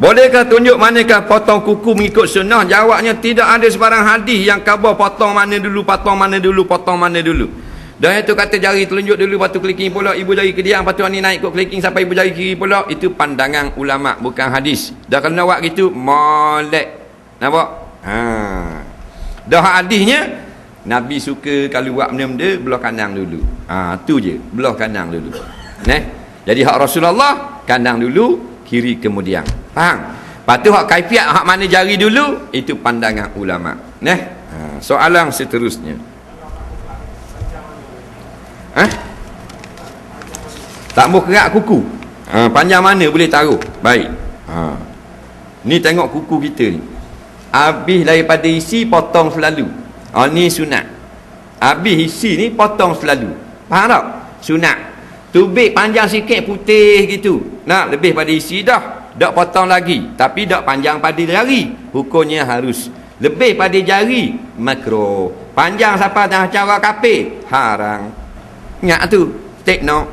Bolehkah tunjuk manakah potong kuku mengikut sunnah? Jawabnya tidak ada sebarang hadis yang khabar potong mana dulu, potong mana dulu, potong mana dulu. Dan itu kata jari telunjuk dulu, lepas tu keliking pula, ibu jari kediang, lepas tu ni naik kot keliking sampai ibu jari kiri pula. Itu pandangan ulama, bukan hadis. Dah kena buat gitu, molek. Nampak? Ha. Dah hadisnya, Nabi suka kalau buat benda-benda, belah kandang dulu. Ha, tu je, belah kandang dulu. Neh? Jadi hak Rasulullah, kandang dulu, kiri kemudian. Faham? Lepas tu hak kaifiat, hak mana jari dulu, itu pandangan ulama. Neh? Ha, soalan seterusnya. Eh? Tak mau kerak kuku. Ha, panjang mana boleh taruh. Baik. Ha. Ni tengok kuku kita ni. Habis daripada isi potong selalu. Ha, ni sunat. Habis isi ni potong selalu. Faham tak? Sunat. Tubik panjang sikit putih gitu. Nak lebih pada isi dah. Tak potong lagi. Tapi tak panjang pada jari. Hukumnya harus. Lebih pada jari. Makro. Panjang siapa dah cara kapir. Haram. Ingat tu. Take note.